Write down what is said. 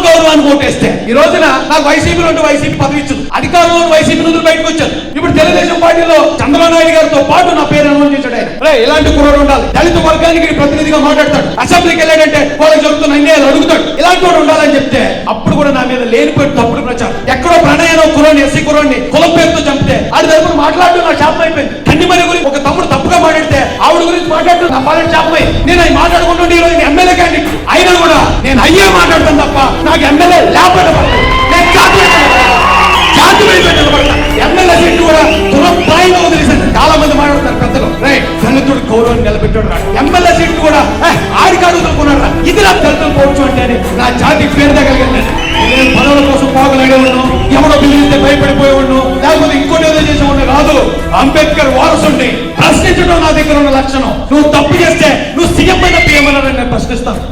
కులానికి ఓటేస్తే. ఈ రోజున నాకు వైసీపీ నుండి వైసీపీ పదవి ఇచ్చింది అధికారంలో వైసీపీ నుండి బయటకు వచ్చాను ఇప్పుడు తెలుగుదేశం పార్టీలో చంద్రబాబు నాయుడు గారితో పాటు నా పేరు అనౌన్స్ చేశాడు ఆయన. ఇలాంటి కుర్రాడు ఉండాలి. దళిత వర్గానికి ప్రతినిధిగా మాట్లాడతాడు. అసెంబ్లీకి వెళ్ళాడంటే వాళ్ళకి చెబుతున్న అన్యాయాలు అడుగుతాడు. ఇలాంటి వాడు ఉండాలని చెప్తే అప్పుడు కూడా నా మీద లేనిపోయి తప్పుడు ప్రచారం. ఎక్కడో ప్రణయనో కురాన్ని ఎస్సీ కురాన్ని కులం పేరుతో చంపితే ఆడి తరపున మాట్లాడడం నా శాపం అయిపోయింది. కన్నిమని గురించి ఒక తమ్ముడు తప్పుగా మాట్లాడితే ఆవిడ గురించి మాట్లాడుతూ నా పాలన కూర్చొని నిలబెట్టాడు రా ఎమ్మెల్యే సీట్లు కూడా "ఏ, ఆడికాడు వదులుకున్నాడు రా ఇది నా దళితులు పోవచ్చు అంటే అని నా జాతి పేరు తగలిగింది నేను పదవుల కోసం పోగలేడే ఉన్నాను. ఎవడో పిలిస్తే భయపడిపోయి ఉన్నాను. లేకపోతే ఇంకోటి ఏదో చేసే ఉండే కాదు అంబేద్కర్ వారసుండి ప్రశ్నించడం నా దగ్గర ఉన్న లక్షణం. నువ్వు తప్పు చేస్తే నువ్వు సీఎం అయిన పిఎం అని నేను ప్రశ్నిస్తాను.